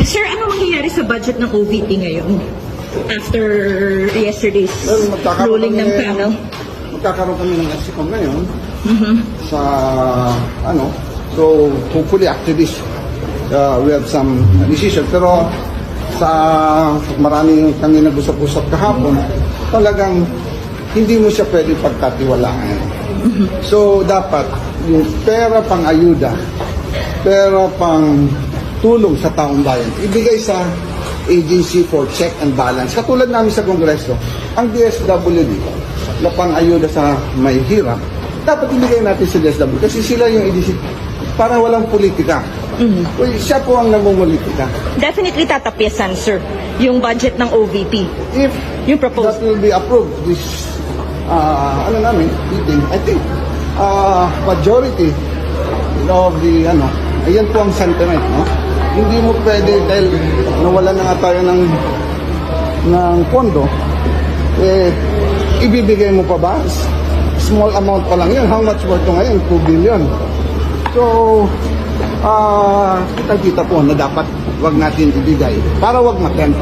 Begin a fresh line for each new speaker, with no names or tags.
Sir, ano mangyayari sa budget ng OVP ngayon? After yesterday's
Well, magkakaroon
ruling ng
kami-
panel?
Magkakaroon kami ng SCOM ngayon sa ano. So hopefully after this uh, we have some decision. Pero sa marami kami nag-usap-usap kahapon, talagang hindi mo siya pwede pagkatiwalaan. So dapat yung pera pang ayuda, pera pang tulong sa taong bayan, ibigay sa agency for check and balance. Katulad namin sa Kongreso, ang DSWD na pang ayuda sa may hirap, dapat ibigay natin sa DSWD kasi sila yung agency para walang politika. Uy, siya po ang namumulitika.
Definitely tatapyasan, sir, yung budget ng OVP.
If
Yung proposal.
that will be approved, this, uh, ano namin, meeting, I think, uh, majority of the, ano, ayan po ang sentiment, no? Hindi mo pwede, dahil nawala na nga tayo ng, ng pondo, eh, ibibigay mo pa ba? Small amount pa lang yun. How much worth to ngayon? 2 billion. So, ah, kita-kita po na dapat wag natin ibigay para wag matempt.